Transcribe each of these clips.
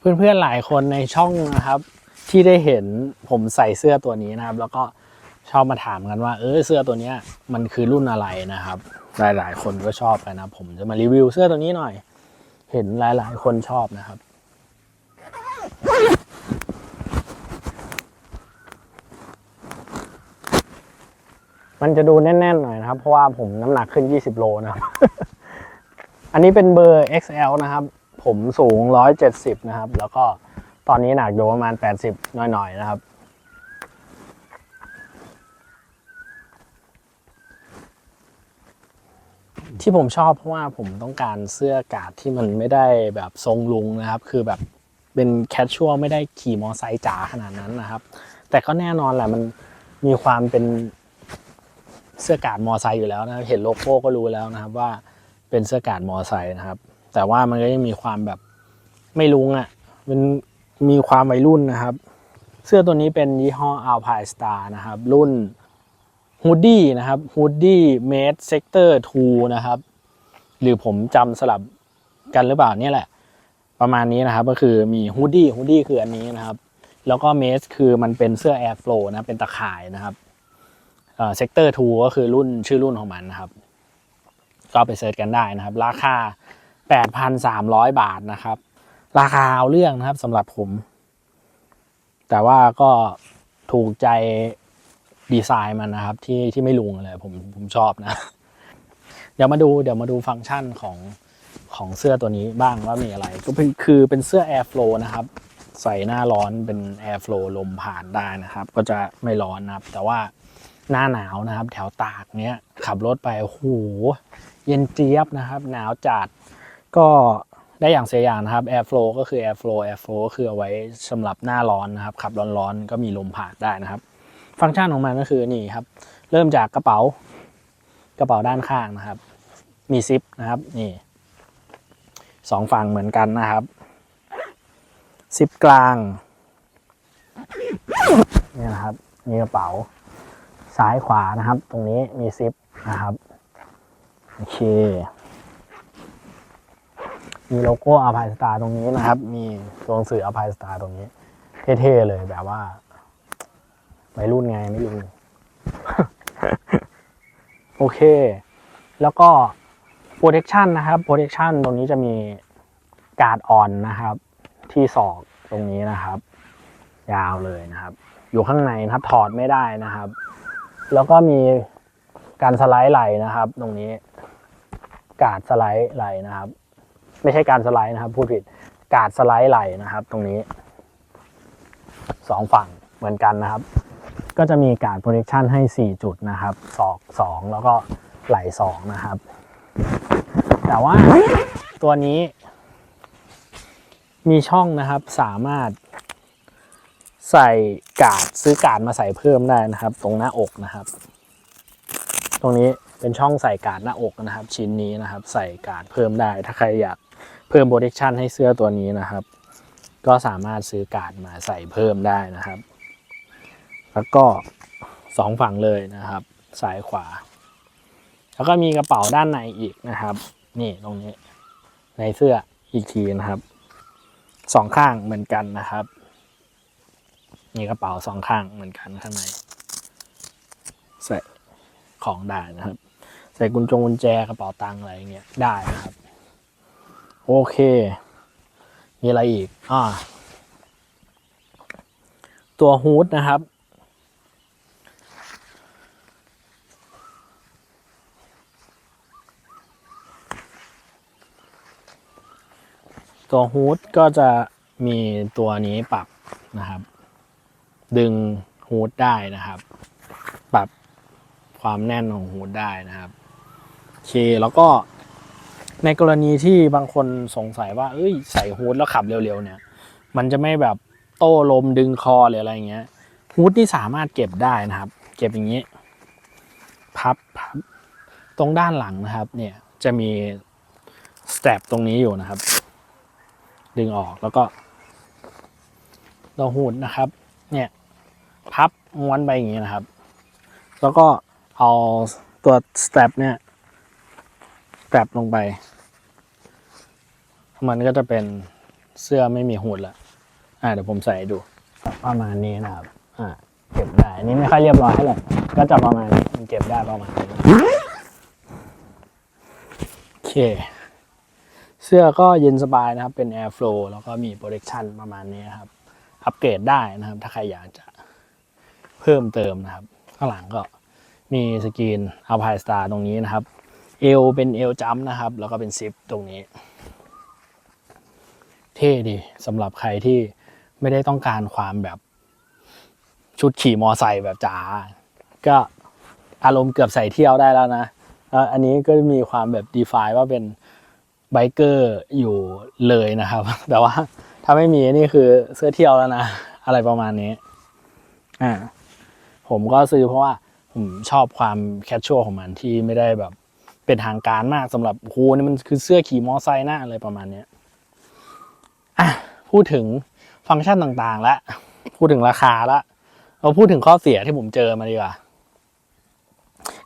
เพื่อนๆหลายคนในช่องนะครับ ที่ได้เห็นผมใส่เสื้อตัวนี้นะครับ แล้วก็ชอบมาถามกันว่า เออเสื้อตัวนี้มันคือรุ่นอะไรนะครับ หลายๆ คนก็ชอบกันนะ ผมจะมารีวิวเสื้อตัวนี้หน่อย เห็นหลายๆ คนชอบนะครับมันจะดูแน่นๆหน่อยนะครับ เพราะว่าผมน้ำหนักขึ้น 20 โลนะครับ อันนี้เป็นเบอร์ XL นะครับ ผมสูง 170 นะครับ แล้วก็ตอนนี้หนักอยู่ประมาณ 80 หน่อยๆ นะครับ ที่ผมชอบเพราะว่าผมต้องการเสื้อกาดที่มันไม่ได้แบบทรงลุงนะครับ คือแบบเป็นแคชชัวไม่ได้ขี่มอไซค์จ๋าขนาดนั้นนะครับ แต่ก็แน่นอนแหละมันมีความเป็นเสื้อกาดมอไซค์อยู่แล้วนะครับเห็นโลโก้ก็รู้แล้วนะครับว่าเป็นเสื้อกาดมอไซค์นะครับ แต่ว่ามันก็ยังมีความแบบไม่ลุงอะ่ะ มันมีความวัยรุ่นนะครับ เสื้อตัวนี้เป็นยี่ห้อ Alpine Star นะครับ รุ่นฮูดดี้นะครับฮูดดี้เมดเซกเตอร์2นะครับ หรือผมจำสลับกันหรือเปล่าเนี่ยแหละ ประมาณนี้นะครับก็คือมีฮูดดี้ฮูดดี้คืออันนี้นะครับ แล้วก็เมสคือมันเป็นเสื้อ Airflow นะเป็นตะข่ายนะครับเซกเตอร์2ก็คือรุ่นชื่อรุ่นของมันนะครับ ก็ไปเสิร์ชกันได้นะครับ ราคา 8,300 บาทนะครับ ราคาเอาเรื่องนะครับสำหรับผม แต่ว่าก็ถูกใจดีไซน์มันนะครับ ที่ที่ไม่ลุงเลยผมผมชอบนะ เดี๋ยวมาดูเดี๋ยวมาดูฟังก์ชันของของเสื้อตัวนี้บ้างว่ามีอะไร ก็เป็นคือเป็นเสื้อ Airflow นะครับ ใส่หน้าร้อนเป็น Airflow ลมผ่านได้นะครับ ก็จะไม่ร้อนนะครับ แต่ว่าหน้าหนาวนะครับ แถวตากเนี้ยขับรถไปโอ้โหเย็นเจี๊ยบนะครับ หนาวจัด ก็ได้อย่างเสียอย่างนะครับ Airflow ก็คือ Airflow Airflow ก็คือเอาไว้สำหรับหน้าร้อนนะครับ ขับร้อนๆ ก็มีลมผ่านได้นะครับ ฟังก์ชันของมันก็คือนี่ครับ เริ่มจากกระเป๋ากระเป๋าด้านข้างนะครับ มีซิปนะครับนี่สองฝั่งเหมือนกันนะครับซิปกลางนี่นะครับ มีกระเป๋าซ้ายขวานะครับ ตรงนี้มีซิปนะครับโอเค มีโลโก้อ p พ e สตาร์ตรงนี้นะครับ มีตัวหนังสืออ p พ e สตาร์ตรงนี้ เท่ๆเลยแบบว่าวัยรุ่นไงไม่รู้โอเค แล้วก็ protection นะครับ protection ตรงนี้จะมีการ์ดออนนะครับ ที่ศอกตรงนี้นะครับ ยาวเลยนะครับ อยู่ข้างในนะครับถอดไม่ได้นะครับ แล้วก็มีการสไลด์ไหลนะครับ ตรงนี้ การ์ดสไลด์ไหลนะครับ ไม่ใช่การสไลด์นะครับ พูดผิดการ์ดสไลด์ไหลนะครับ ตรงนี้สองฝั่งเหมือนกันนะครับ ก็จะมีการ protection ให้ 4 จุดนะครับศอก 2 แล้วก็ไหล2นะครับ แต่ว่าตัวนี้ มีช่องนะครับสามารถใส่กาดซื้อกาดมาใส่เพิ่มได้นะครับ ตรงหน้าอกนะครับ ตรงนี้เป็นช่องใส่กาดหน้าอกนะครับ ชิ้นนี้นะครับ ใส่กาดเพิ่มได้ถ้าใครอยาก เพิ่ม protection ให้เสื้อตัวนี้นะครับ ก็สามารถซื้อการ์ดมาใส่เพิ่มได้นะครับ แล้วก็สองฝั่งเลยนะครับซ้ายขวา แล้วก็มีกระเป๋าด้านในอีกนะครับ นี่ตรงนี้ ในเสื้ออีกทีนะครับสองข้างเหมือนกันนะครับมีกระเป๋าสองข้างเหมือนกันข้างในใส่ของได้นะครับ ใส่กุญจงกุญแจกระเป๋าตังค์อะไรอย่างเงี้ยได้นะครับ โอเค มีอะไรอีก อ่า ตัวฮูดนะครับ ตัวฮูดก็จะมีตัวนี้ปรับนะครับ ดึงฮูดได้นะครับ ปรับความแน่นของฮูดได้นะครับ โอเค แล้วก็ ในกรณีที่บางคนสงสัยว่า เอ้ย ใส่ฮูดแล้วขับเร็วๆเนี่ย มันจะไม่แบบโต้ลมดึงคอหรืออะไรเงี้ยฮูดนี่สามารถเก็บได้นะครับ เก็บอย่างนี้ พับพับตรงด้านหลังนะครับ เนี่ยจะมีสเตปตรงนี้อยู่นะครับ ดึงออกแล้วก็ตัวหูดนะครับ เนี่ย พับม้วนไปอย่างนี้นะครับ แล้วก็เอาตัวสเตปเนี่ย สเตปลงไป มันก็จะเป็นเสื้อไม่มีหูดละอ่าเดี๋ยวผมใส่ให้ดู ประมาณนี้นะครับ อ่า เก็บได้อันนี้ไม่ค่อยเรียบร้อยเท่าไหร่ก็จะประมาณนี้มันเก็บได้ประมาณนี้โอเค เสื้อก็เย็นสบายนะครับ เป็น Air Flow แล้วก็มี Protection ประมาณนี้ครับ อัปเกรดได้นะครับ ถ้าใครอยากจะเพิ่มเติมนะครับ ข้างหลังก็มีสกรีน Alpine Star ตรงนี้นะครับ เอวเป็นเอวจัมนะครับ แล้วก็เป็นซิปตรงนี้ เท่ดีสำหรับใครที่ไม่ได้ต้องการความแบบชุดขี่มอไซค์แบบจ๋าก็อารมณ์เกือบใส่เที่ยวได้แล้วนะอันนี้ก็มีความแบบดีฟายว่าเป็นไบเกอร์อยู่เลยนะครับ แต่ว่าถ้าไม่มีนี่คือเสื้อเที่ยวแล้วนะ อะไรประมาณนี้อ่าผมก็ซื้อเพราะว่าผมชอบความแคชชวลของมันที่ไม่ได้แบบ เป็นทางการมากสำหรับโหนี่มันคือเสื้อขี่มอไซค์หน้าอะไรประมาณเนี้ยอะพูดถึงฟังก์ชันต่างๆ แล้วพูดถึงราคาล้วเราพูดถึงข้อเสียที่ผมเจอมาดีกว่า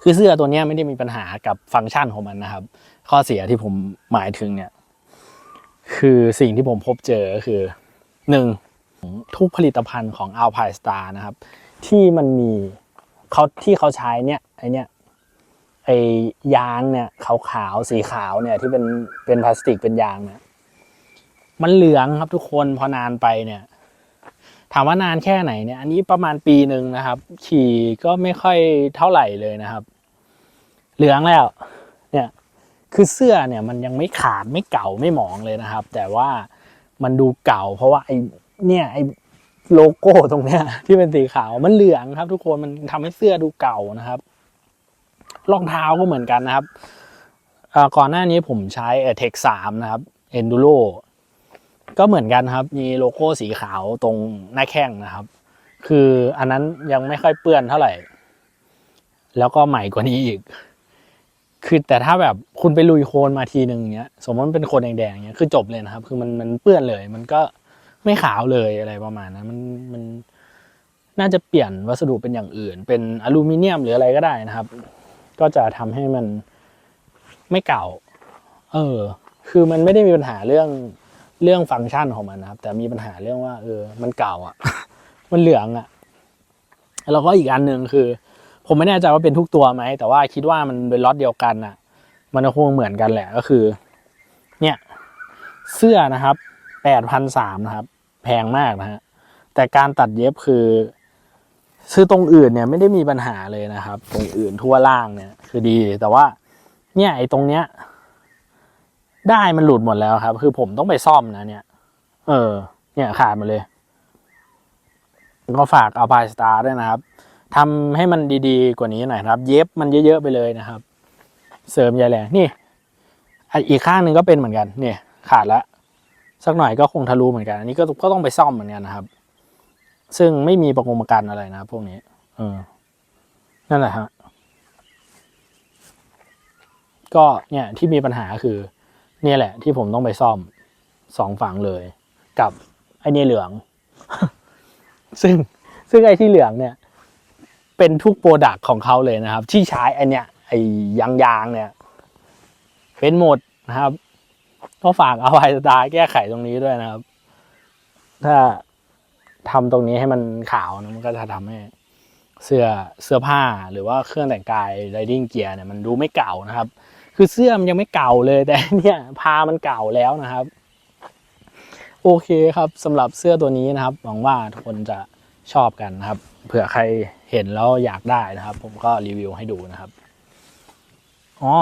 คือเสื้อตัวนี้ไม่ได้มีปัญหากับฟังก์ชันของมันนะครับ ข้อเสียที่ผมหมายถึงเนี่ย คือสิ่งที่ผมพบเจอคือหนึ่งทุกผลิตภัณฑ์ของ Alpine Star นะครับ ที่มันมีเขาที่เขาใช้เนี่ยไอเนี่ย ไอยางเนี่ยขาวๆสีขาวเนี่ยที่เป็นเป็นพลาสติกเป็นยางเนี่ยมันเหลืองครับทุกคนพอนานไปเนี่ย ถามว่านานแค่ไหนเนี่ย อันนี้ประมาณปีหนึ่งนะครับ ขี่ก็ไม่ค่อยเท่าไหร่เลยนะครับ เหลืองแล้ว เนี่ยคือเสื้อเนี่ยมันยังไม่ขาดไม่เก่าไม่หมองเลยนะครับ แต่ว่ามันดูเก่า เพราะว่าไอเนี่ยไอโลโก้ตรงเนี้ยที่เป็นสีขาวมันเหลืองครับ ทุกคนมันทำให้เสื้อดูเก่านะครับ รองเท้าก็เหมือนกันนะครับก่อนหน้านี้ผมใช้เทคสามนะครับ Enduro ก็เหมือนกันครับ มีโลโก้สีขาวตรงหน้าแข้งนะครับ คืออันนั้นยังไม่ค่อยเปื้อนเท่าไหร่ แล้วก็ใหม่กว่านี้อีก คือแต่ถ้าแบบคุณไปลุยโคลนมาทีหนึ่งเงี้ย สมมติมันเป็นโคลนแดงๆเงี้ยคือจบเลยนะครับ คือมันมันเปื้อนเลย มันก็ไม่ขาวเลยอะไรประมาณนั้นมันมันน่าจะเปลี่ยนวัสดุเป็นอย่างอื่น เป็นอลูมิเนียมหรืออะไรก็ได้นะครับ ก็จะทำให้มันไม่เก่า เออ คือมันไม่ได้มีปัญหาเรื่องเรื่องฟังก์ชันของมันนะครับ แต่มีปัญหาเรื่องว่า เออ มันเก่าอะ มันเหลืองอะ แล้วก็อีกอันหนึ่งคือ ผมไม่แน่ใจว่าเป็นทุกตัวไหม แต่ว่าคิดว่ามันเป็นล็อตเดียวกันอะ มันก็คงเหมือนกันแหละก็คือ เนี่ย เสื้อนะครับแปดพันสามนะครับ แพงมากนะฮะแต่การตัดเย็บคือ ซื้อตรงอื่นเนี่ยไม่ได้มีปัญหาเลยนะครับ ตรงอื่นทั่วล่างเนี่ย คือดีแต่ว่า เนี่ยไอ้ตรงเนี้ย ได้มันหลุดหมดแล้วครับ คือผมต้องไปซ่อมนะ เนี่ย เออ เนี่ยขาดมาเลยก็ฝากเอาพายสตาร์ด้วยนะครับทำให้มันดีๆกว่านี้หน่อยครับ เย็บมันเยอะๆไปเลยนะครับ เสริมใยแรงนี่อะอีกข้างหนึ่งก็เป็นเหมือนกัน เนี่ย ขาดล้วสักหน่อยก็คงทะลุเหมือนกัน อันนี้ก็ก็ต้องไปซ่อมเหมือนกันนะครับ ซึ่งไม่มีประกงประกันอะไรนะพวกนี้ เออ นั่นแหละฮะ ก็เนี่ยที่มีปัญหาคือ เนี่ยแหละ ที่ผมต้องไปซ่อมสองฝั่งเลย กับไอ้เนี่ยเหลือง ซึ่งซึ่งไอ้ที่เหลืองเนี่ย เป็นทุกโปรดักต์ของเขาเลยนะครับ ที่ใช้ไอเนี่ยไอยางยางเนี่ย เป็นหมดนะครับก็ฝากเอาไว้สตาร์แก้ไขตรงนี้ด้วยนะครับ ถ้า ทำตรงนี้ให้มันขาวนะมันก็จะทำให้เสื้อเสื้อผ้าหรือว่าเครื่องแต่งกาย riding gear เนี่ยมันดูไม่เก่านะครับ คือเสื้อมันยังไม่เก่าเลยแต่เนี่ยพามันเก่าแล้วนะครับ โอเคครับสำหรับเสื้อตัวนี้นะครับ หวังว่าทุกคนจะชอบกันนะครับ เผื่อใครเห็นแล้วอยากได้นะครับ ผมก็รีวิวให้ดูนะครับอ๋อ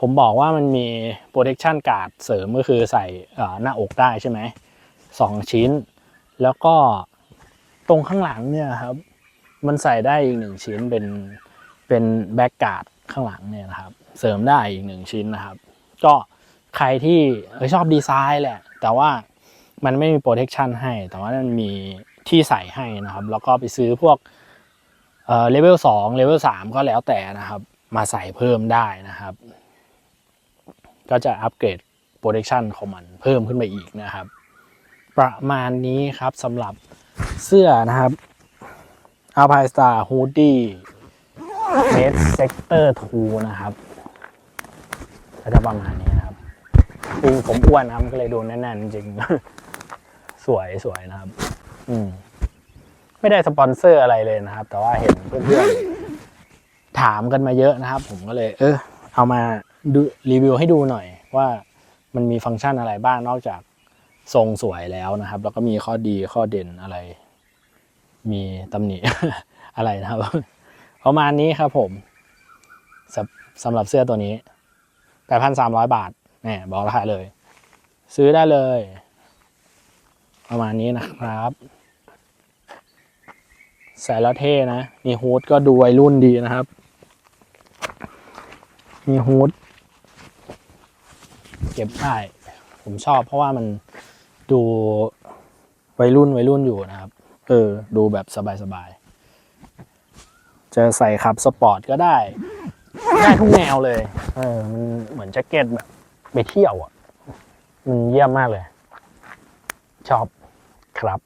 ผมบอกว่ามันมี protection guard เสริมก็คือใส่หน้าอกได้ใช่ไหมสองชิ้น แล้วก็ตรงข้างหลังเนี่ยครับ มันใส่ได้อีกหนึ่งชิ้นเป็นเป็นแบ็กการ์ดข้างหลังเนี่ยนะครับ เสริมได้อีกหนึ่งชิ้นนะครับ ก็ใครที่ชอบดีไซน์แหละ แต่ว่ามันไม่มีโปรเทคชันให้ แต่ว่ามันมีที่ใส่ให้นะครับ แล้วก็ไปซื้อพวกเอ่อเลเวลสองเลเวลสามก็แล้วแต่นะครับ มาใส่เพิ่มได้นะครับ ก็จะอัปเกรดโปรเทคชันของมันเพิ่มขึ้นไปอีกนะครับ ประมาณนี้ครับสำหรับเสื้อนะครับ Alpine Star Hoodie Red Sector 2นะครับก็จะประมาณนี้นะครับจริงผมอ้วนนะครับก็เลยดูแน่นๆจริงสวยสวยนะครับ อืมไม่ได้สปอนเซอร์อะไรเลยนะครับ แต่ว่าเห็นเพื่อนๆถามกันมาเยอะนะครับ ผมก็เลย เออเอามาดูรีวิวให้ดูหน่อยว่ามันมีฟังก์ชันอะไรบ้างนอกจาก ทรงสวยแล้วนะครับ แล้วก็มีข้อดีข้อเด่นอะไร มีตำหนิ อะไรนะครับ ประมาณนี้ครับผมสำสำหรับเสื้อตัวนี้แปดพันสามร้อยบาทแหมบอกราคาเลย ซื้อได้เลย ประมาณนี้นะครับใส่แล้วเท่นะ มีฮูดก็ดูวัยรุ่นดีนะครับ มีฮูดเก็บได้ ผมชอบเพราะว่ามัน ดูวัยรุ่นวัยรุ่นอยู่นะครับ เออ ดูแบบสบายๆ จะใส่ขับสปอร์ตก็ได้ ได้ทุกแนวเลย เออ มันเหมือนแจ็คเก็ตแบบไปเที่ยวอะ มันเยี่ยมมากเลย ชอบครับ